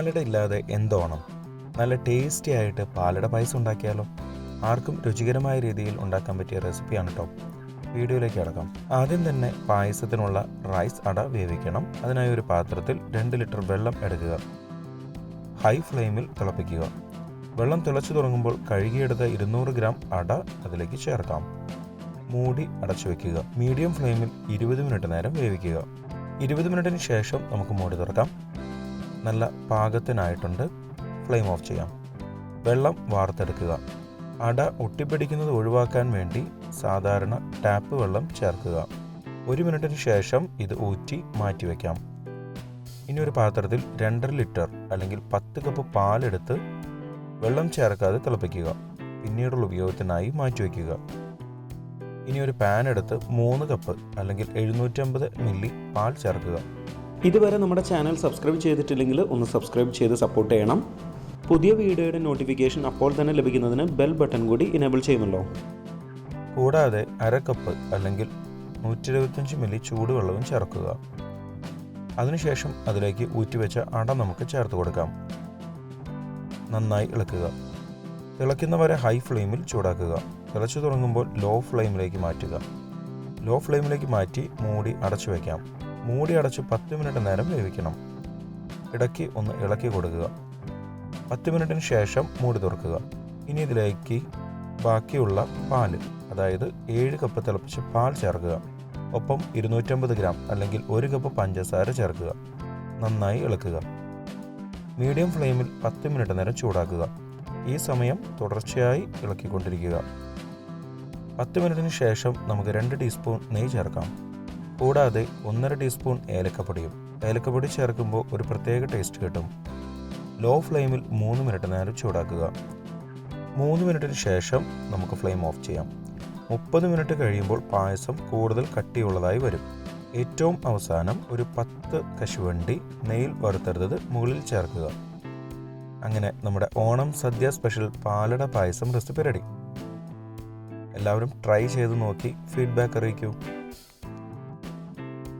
പാലട ഇല്ലാതെ എന്തോണം നല്ല ടേസ്റ്റി ആയിട്ട് പാലട പായസം ഉണ്ടാക്കിയാലോ? ആർക്കും രുചികരമായ രീതിയിൽ ഉണ്ടാക്കാൻ പറ്റിയ റെസിപ്പിയാണ് കേട്ടോ വീഡിയോയിലേക്ക് കിടക്കാം. ആദ്യം തന്നെ പായസത്തിനുള്ള റൈസ് അട വേവിക്കണം. അതിനായി ഒരു പാത്രത്തിൽ രണ്ട് ലിറ്റർ വെള്ളം എടുക്കുക. ഹൈ ഫ്ലെയിമിൽ തിളപ്പിക്കുക. വെള്ളം തിളച്ചു തുടങ്ങുമ്പോൾ കഴുകിയെടുത്ത ഇരുന്നൂറ് ഗ്രാം അട അതിലേക്ക് ചേർക്കാം. മൂടി അടച്ചു വെക്കുക. മീഡിയം ഫ്ലെയിമിൽ ഇരുപത് മിനിറ്റ് നേരം വേവിക്കുക. ഇരുപത് മിനിറ്റിന് ശേഷം നമുക്ക് മൂടി തുറക്കാം. നല്ല പാകത്തിനായിട്ടുണ്ട്. ഫ്ലെയിം ഓഫ് ചെയ്യാം. വെള്ളം വാർത്തെടുക്കുക. അട ഒട്ടിപ്പിടിക്കുന്നത് ഒഴിവാക്കാൻ വേണ്ടി സാധാരണ ടാപ്പ് വെള്ളം ചേർക്കുക. ഒരു മിനിറ്റിന് ശേഷം ഇത് ഊറ്റി മാറ്റിവെക്കാം ഇനി ഒരു പാത്രത്തിൽ രണ്ടര ലിറ്റർ അല്ലെങ്കിൽ പത്ത് കപ്പ് പാലെടുത്ത് വെള്ളം ചേർക്കാതെ തിളപ്പിക്കുക. പിന്നീടുള്ള ഉപയോഗത്തിനായി മാറ്റിവെക്കുക ഇനി ഒരു പാൻ എടുത്ത് മൂന്ന് കപ്പ് അല്ലെങ്കിൽ എഴുന്നൂറ്റമ്പത് മില്ലി പാൽ ചേർക്കുക. ഇതുവരെ നമ്മുടെ ചാനൽ സബ്സ്ക്രൈബ് ചെയ്തിട്ടില്ലെങ്കിൽ ഒന്ന് സബ്സ്ക്രൈബ് ചെയ്ത് സപ്പോർട്ട് ചെയ്യണം. പുതിയ വീഡിയോയുടെ നോട്ടിഫിക്കേഷൻ അപ്പോൾ തന്നെ ലഭിക്കുന്നതിന് ബെൽ ബട്ടൺ കൂടി ഇനേബിൾ ചെയ്യുമല്ലോ. കൂടാതെ അര കപ്പ് അല്ലെങ്കിൽ നൂറ്റി ഇരുപത്തഞ്ച് മില്ലി ചൂടുവെള്ളവും ചേർക്കുക. അതിനുശേഷം അതിലേക്ക് ഊറ്റിവെച്ച അട നമുക്ക് ചേർത്ത് കൊടുക്കാം. നന്നായി ഇളക്കുക. ഇളക്കുന്നവരെ വരെ ഹൈ ഫ്ലെയിമിൽ ചൂടാക്കുക. തിളച്ചു തുടങ്ങുമ്പോൾ ലോ ഫ്ലെയിമിലേക്ക് മാറ്റുക. ലോ ഫ്ലെയിമിലേക്ക് മാറ്റി മൂടി അടച്ചു വയ്ക്കാം മൂടി അടച്ച് പത്ത് മിനിറ്റ് നേരം വേവിക്കണം. ഇടയ്ക്ക് ഒന്ന് ഇളക്കി കൊടുക്കുക. പത്ത് മിനിറ്റിന് ശേഷം മൂടി തുറക്കുക. ഇനി ഇതിലേക്ക് ബാക്കിയുള്ള പാൽ അതായത് ഏഴ് കപ്പ് തിളപ്പിച്ച പാൽ ചേർക്കുക. ഒപ്പം ഇരുന്നൂറ്റമ്പത് ഗ്രാം അല്ലെങ്കിൽ ഒരു കപ്പ് പഞ്ചസാര ചേർക്കുക. നന്നായി ഇളക്കുക. മീഡിയം ഫ്ലെയിമിൽ പത്ത് മിനിറ്റ് നേരം ചൂടാക്കുക. ഈ സമയം തുടർച്ചയായി ഇളക്കിക്കൊണ്ടിരിക്കുക. പത്ത് മിനിറ്റിന് ശേഷം നമുക്ക് രണ്ട് ടീസ്പൂൺ നെയ്യ് ചേർക്കാം. കൂടാതെ ഒന്നര ടീസ്പൂൺ ഏലക്കപ്പൊടിയും. ഏലക്കപ്പൊടി ചേർക്കുമ്പോൾ ഒരു പ്രത്യേക ടേസ്റ്റ് കിട്ടും. ലോ ഫ്ലെയിമിൽ മൂന്ന് മിനിറ്റ് നേരം ചൂടാക്കുക. മൂന്ന് മിനിറ്റിന് ശേഷം നമുക്ക് ഫ്ലെയിം ഓഫ് ചെയ്യാം. മുപ്പത് മിനിറ്റ് കഴിയുമ്പോൾ പായസം കൂടുതൽ കട്ടിയുള്ളതായി വരും. ഏറ്റവും അവസാനം ഒരു പത്ത് കശുവണ്ടി നെയ്യിൽ വറുത്തെടുത്തത് മുകളിൽ ചേർക്കുക. അങ്ങനെ നമ്മുടെ Onam sadya special palada payasam recipe ready എല്ലാവരും ട്രൈ ചെയ്ത് നോക്കി ഫീഡ്ബാക്ക് അറിയിക്കൂ.